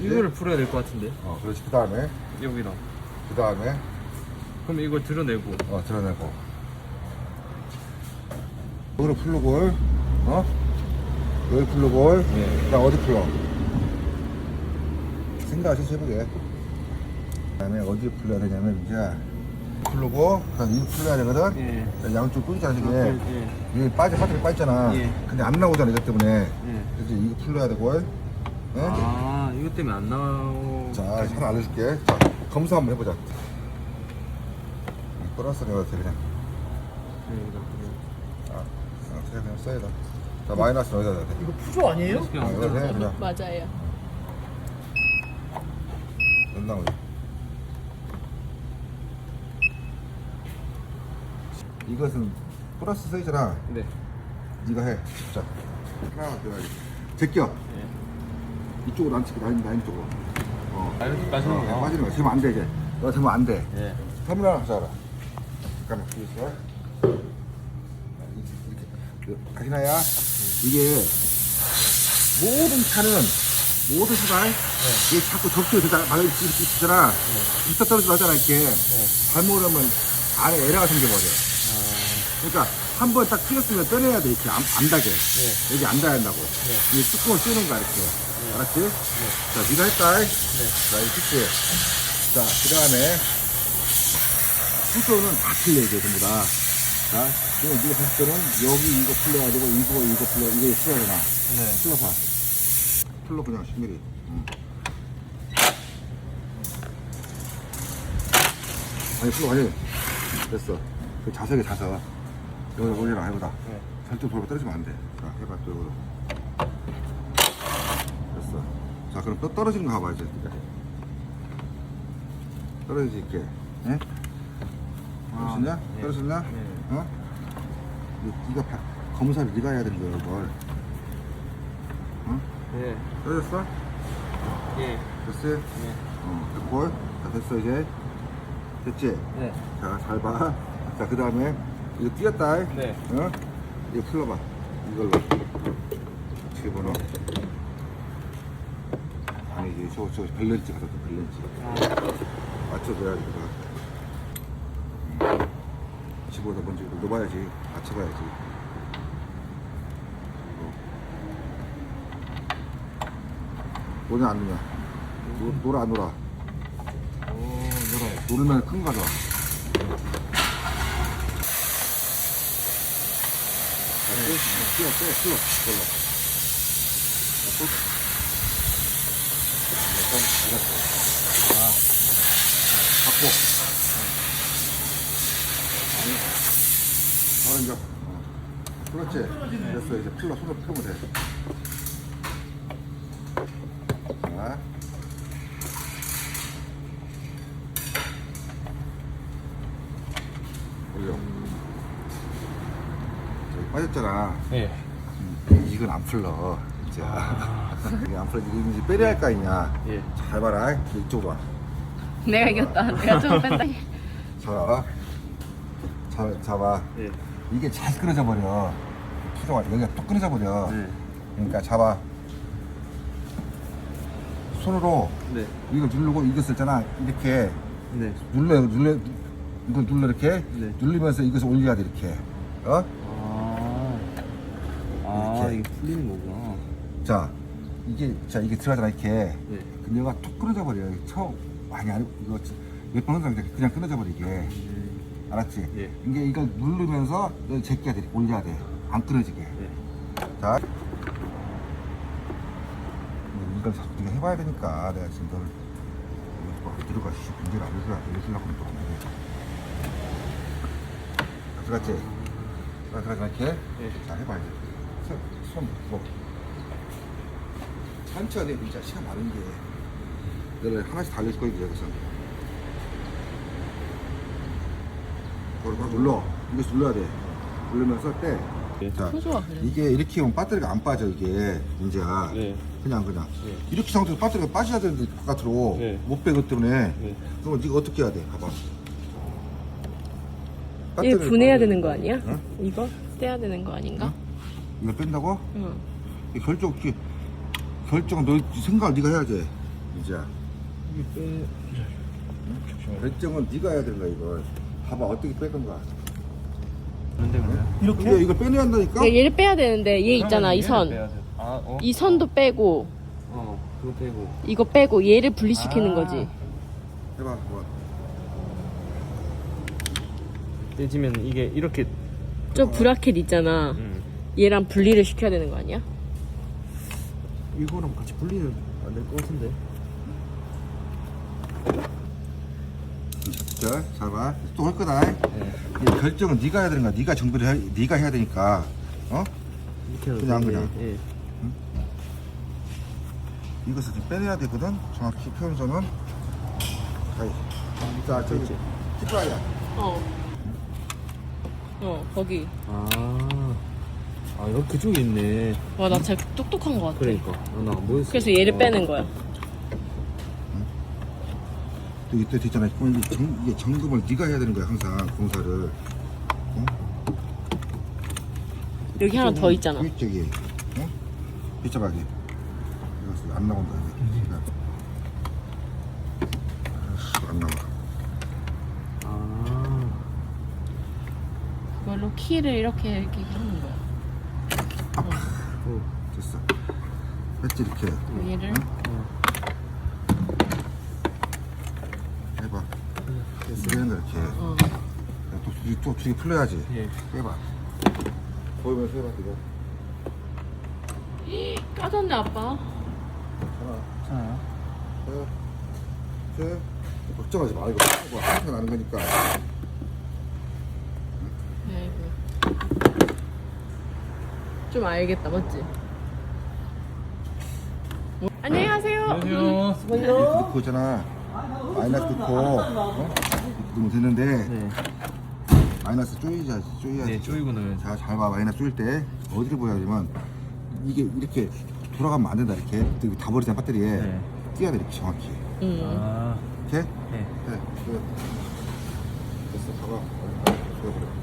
이거를 풀어야 될 것 같은데 어, 그렇지. 그 다음에, 여기다 그 다음에, 그럼 이걸 드러내고 어, 드러내고. 여기로 풀르골, 어? 여기 풀르골, 네. 자, 어디 풀러? 좀 해보게. 그 다음에 어디 풀려야 되냐면, 이제, 풀르고, 그 다음에 이 풀려야 되거든? 예. 양쪽 ቁ이잖아, 이게. 예. 이게 빠져, 파들이 빠졌잖아. 예. 근데 안 나오잖아, 이것 때문에. 예. 그래서 이거 풀려야 되고, 어? 아 이것 때문에 안 나오 자, 하나 알려줄게. 자, 검사 한번 해보자. 플러스 내가 돼, 그냥. 네, 아, 그냥 그냥 써야 돼. 자, 마이너스 여기다 돼. 이거 푸조 아니에요? 아, 이거 해, 그냥. 맞아요. 연당 오지. 이것은 플러스 써있잖아. 네 네가 해. 자, 하나 넣어야지. 제껴. 예. 이쪽으로 안 치고 라인, 라인 쪽으로. 어. 아 이렇게 빠지는 어, 거야 빠지는 거야. 지금 안 돼, 이제. 너 되면 안 돼. 예. 카메라 하나 잡아라. 잠깐만, 여기 있어. 이렇게. 그, 가시나야? 이게, 모든 차는, 모든 차가, 이게 자꾸 다 말을 있잖아. 있다 떨어지고 하잖아, 이렇게. 잘못하면 안에 에러가 생겨버려. 그러니까, 한번딱 찍었으면 떠내야 돼, 이렇게. 안, 안 닿게. 여기 안 닿아야 한다고. 이 뚜껑을 쓰는 거야, 이렇게. 알았지? 자, 니가 했다. 자, 이렇게 쓸게. 자, 그 다음에, 수도는 다 풀려야 돼, 전부 다. 자, 지금 네가 봤을 때는 여기 이거 풀려야 되고, 이거, 이거 풀려, 이거 풀어야 되나? 네. 풀러봐. 풀러 그냥 10mm. 응. 아니, 풀러, 아니. 됐어. 그 자석에 자석. 여기 올려라, 해보다. 네. 절대 돌고 떨어지면 안 돼. 자, 해봐, 또 이거로. 자, 그럼 또 떨어지는 거 봐봐, 이제. 네가. 떨어지지, 이렇게. 응? 떨어졌냐? 네. 떨어졌냐? 네. 어? 이거 네가 바- 검사를 네가 해야 되는 거야, 이걸. 어? 예. 떨어졌어? 예. 됐어? 예. 어, 됐고. 자, 됐어, 이제. 됐지? 네. 자, 잘 봐. 자, 그 다음에, 이거 띄었다. 네. 어? 이거 풀러봐. 이걸로. 집어넣어. 아니지, 저, 저, 벨렌치 가서 또 벨렌치. 맞춰줘야지, 그거. 음. 집어넣어 먼저 이거 넣어봐야지. 맞춰봐야지. 노냐, 안 노냐? 노, 노라, 안? 오 노래 노르면 큰거 가져와. 자, 떼, 떼, 떼, 떼, 이걸로. 아, 갖고. 아니, 바로 이제, 어. 그렇지. 됐어. 이제 풀러, 손을 펴면 돼. 자. 올려. 빠졌잖아. 예. 이건 안 풀러. 진짜. 이게 안. 이거 이제 빼려 할거 아니냐. 예. 잘 봐라. 이쪽으로 와. 내가 이겼다. 내가 좀 뺀다. 자, 자, 잡아. 예. 이게 잘 끊어져 버려. 필요가 여기가 또 끊어져 버려. 네. 그러니까 잡아. 손으로 네. 이거 누르고 이거 있잖아. 이렇게 네. 눌러 눌러 이거 눌러 이렇게 네. 누르면서 이것을 올려야 돼 이렇게. 어? 아. 아 이렇게. 이게 풀리는 거구나. 자 이게 자 이게 들어가잖아 이렇게. 네. 근데 얘가 툭 끊어져 버려. 처음 많이 안 이거 몇번 한다 그냥 끊어져 버리게. 음. 알았지? 예. 이게 이걸 누르면서 제껴야 돼. 올려야 돼. 안 끊어지게. 네. 자. 이걸 자꾸 네가 해봐야 되니까 내가 지금 너를 뭐 어디로 가? 씨, 문제를 알려주려 알려주려고 하면 또 안 돼. 자, 들어갔지? 자, 들어가지 이렇게. 예. 자, 해봐 이제. 손, 손, 뭐. 천천히 진짜 시간 많은 게. 너를 하나씩 다 알려줄 거야 이제 여기서. 막 눌러. 이거 눌러야 돼. 누르면서 빼. 예. 자, 푸조가 그래. 이게 이렇게 하면 배터리가 안 빠져 이게 문제야. 네. 그냥 그냥 네. 이렇게 상태에서 배터리가 빠져야 되는데 바깥으로 네. 못 빼기 때문에 네. 그럼 네가 어떻게 해야 돼? 봐봐. 이거 분해야 빠져. 되는 거 아니야? 응? 이거 떼야 되는 거 아닌가? 이걸 뺀다고? 응. 이 결정 이 결정은 너 생각을 네가 해야지. 이제야. 이게 빼. 결정은 네가 해야 거야 이걸. 봐봐 어떻게 뺄 건가. 이렇게 이거 빼내야 한다니까. 그러니까 얘를 빼야 되는데 얘 있잖아 이 선. 아 어? 이 선도 빼고 어 그거 빼고. 이거 빼고 얘를 분리시키는 아. 거지. 해봐 뭐. 떼지면 이게 이렇게. 저 브라켓 있잖아. 음. 얘랑 분리를 시켜야 되는 거 아니야? 이거랑 같이 분리는 안될 것 같은데. 자, 잘 봐. 또 할 거다. 네. 이 결정은 네가 해야 되는 거야. 네가 정비를 해, 네가 해야 되니까. 어? 이렇게 그냥, 되게, 그냥. 예. 이것을 좀 빼내야 되거든. 정확히 표현서는. 자, 자 저기 티프라이야. 어. 어 거기. 아. 아 여기 그쪽에 있네. 와 나 진짜 똑똑한 거 같아. 그러니까 어, 나안 보였어. 그래서 얘를 어. 빼는 거야. 또 이때 있잖아. 이게, 정, 이게 점검을 네가 해야 되는 거야 항상 공사를. 어? 여기 하나 더 있잖아. 여기 저기. 어? 빗자박이. 이거 안 나온다. 이게. 아이씨, 안 나와. 아. 그걸로 키를 이렇게 이렇게 하는 거야. 어. 됐어. 했지 이렇게. 얘를 해봐. 이렇게 거 이렇게. 어. 또, 두- 또 두개 풀려야지. 예. 해봐. 보이면서 해봐, 이거. 까졌네 아빠. 하나, 자. 둘, 셋. 걱정하지 마. 이거 뭐 한타 나는 거니까. 아이고. 좀 알겠다 맞지? 안녕하세요. 안녕하세요. 넣고 있잖아. 마이너스 넣고, 어? 넣으면 되는데, 네. 마이너스 쪼이자, 쪼이야지. 네, 쪼이고 넣어야지. 자, 잘 봐. 마이너스 쪼일 때, 어디를 보여야 되냐면, 이게 이렇게 돌아가면 안 된다, 이렇게. 여기 다 버리잖아, 배터리에. 네. 띄어야 돼, 이렇게 정확히. 응. 아. 이렇게? 네. 네, 그. 됐어, 봐봐. 조여버려.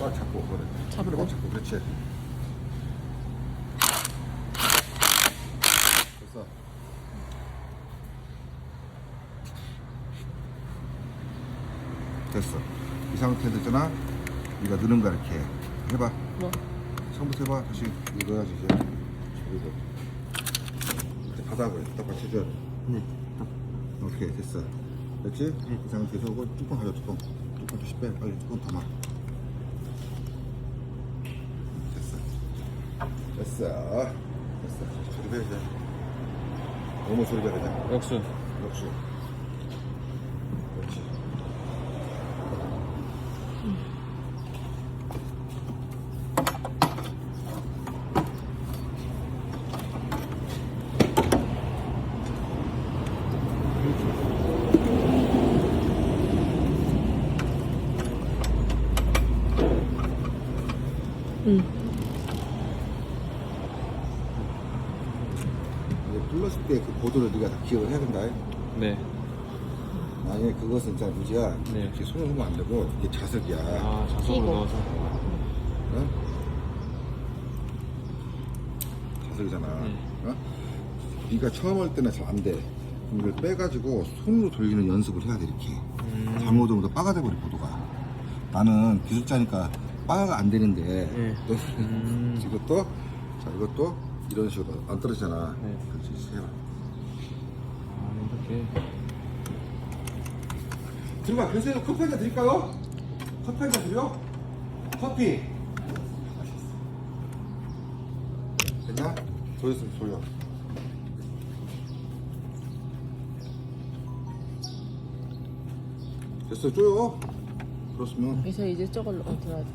꽉 잡고, 그래. 잡고? 꽉 잡고, 그렇지. 됐어. 됐어. 이 상태에서 있잖아. 네가 느는 거야, 이렇게. 해봐. 뭐? 처음부터 해봐. 다시 이거 해야지, 이제. 그리고. 이제 바닥을 똑같이 해줘야 돼. 네. 오케이 됐어 됐지? 이 상태에서 이거 뚜껑 가져 뚜껑 뚜껑 다시 빼 빨리 뚜껑 담아 됐어 됐어. 됐어. 배 이제 너무 배 그냥 역수. 역수 그렇지 응. 이제 불렀을 때 그 보도를 네가 다 기억을 해야 된다 네. 만약에 그것은 진짜 무지야 네. 이렇게 손을 하면 안 되고 이게 자석이야 아 자석으로. 넣어서. 어? 자석이잖아. 네. 어? 네가 처음 할 때는 잘 안 돼. 그럼 이걸 빼가지고 손으로 돌리는 연습을 해야 돼 이렇게. 음. 잘못하면 또 빠가 돼버려 보도가. 나는 기술자니까 빠가 안 되는데. 네. 또 음. 이것도 자 이것도 이런 식으로 안 떨어지잖아. 네. 그렇지 해봐. 아 이렇게. 들어가. 그래서 커피 한 잔 드릴까요? 커피 한 잔 드려? 커피. 됐나? 조였으면 조여. 됐어, 조여. 그렇으면 그래서 이제 저걸로 어, 들어야 돼.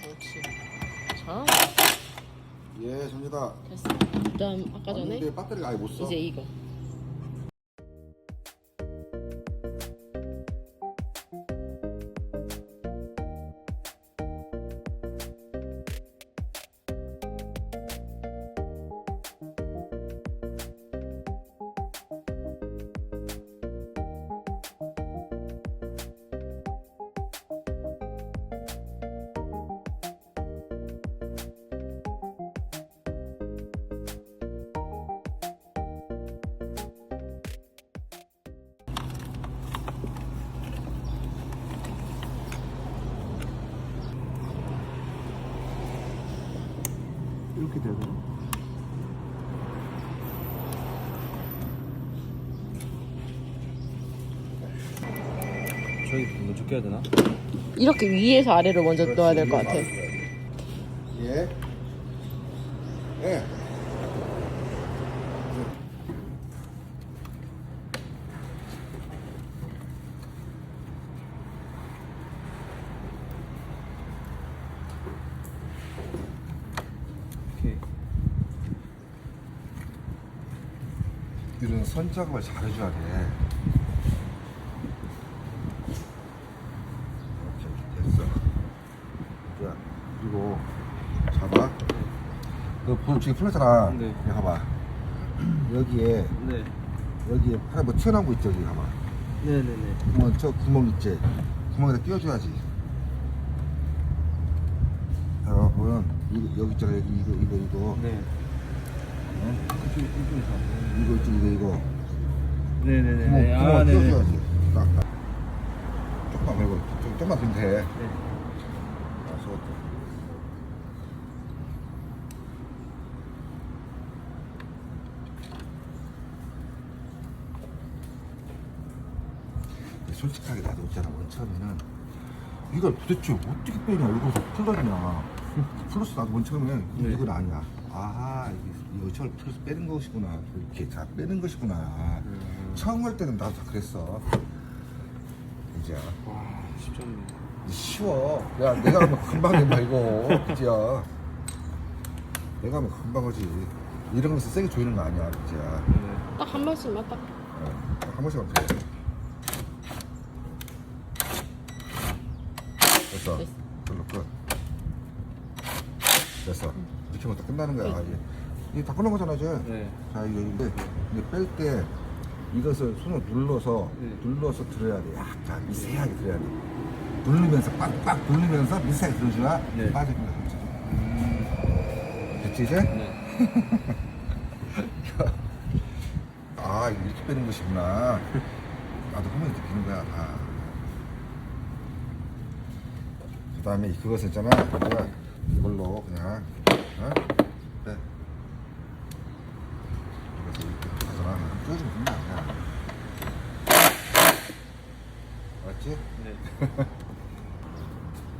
그렇지. 자, 예, 정리다. 됐어. 그다음 아까 전에 근데 배터리가 아예 못 써. 이제 이거. 이렇게 되나? 저기 먼저 껴야 되나? 이렇게 위에서 아래로 먼저 넣어야 될 것 같아. 예. 예. 오케이. 이런 선 작업을 잘 해줘야 돼. 이렇게 됐어. 자, 그리고 잡아. 그 불, 지금 풀렸잖아. 네. 여기 봐봐. 여기에 네. 여기에 하나 뭐 튀어나온 거 있죠, 여기 봐봐. 네네네. 구멍 저 구멍 있지. 구멍에다 끼워줘야지. 어, 보면 이거 여기 있잖아, 여기 이거 이거 이거. 네. 이거 이거 이거. 네네네. 구멍, 아, 구멍 네네. 끼워줘야지. 딱, 딱. 조금만 말고 좀, 좀만 되면 돼. 네. 알았어. 솔직하게 나도 있잖아 맨 처음에는 이걸 도대체 어떻게 빼냐 이거 풀러지냐 풀러서 나도 맨 처음에는 네. 이건 아니야 아 이게 이거 저걸 풀어서 빼는 것이구나 이렇게 다 빼는 것이구나 음. 처음 할 때는 나도 다 그랬어 이제 와, 쉽지 않네. 쉬워. 야, 내가 하면 금방 된다, 이거. 그지야. 내가 하면 금방 하지. 이런 거서 세게 조이는 거 아니야, 그지야. 네. 딱한 번씩만 딱. 어, 한 번씩 하면 돼. 됐어. 됐어. 별로 끝. 됐어. 하면 또 끝나는 거야, 이제. 이게 다 끝난 거잖아, 이제. 네. 자, 이거 근데, 근데 뺄때 이것을 손을 눌러서, 네. 눌러서 들어야 돼. 약간 미세하게 들어야 돼. 누르면서, 빡빡 누르면서 미세하게 들어줘야 네. 빠지는 거야. 그치? 됐지, 이제? 네. 아, 이렇게 빼는 것이구나. 나도 하면 이렇게 빼는 거야, 다. 그 다음에 그것을 있잖아. 이걸로 그냥, 어? 빼. 이렇게. 알았지? 네.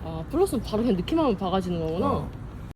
아 플러스는 바로 그냥 느낌하면 박아지는 거구나. 어.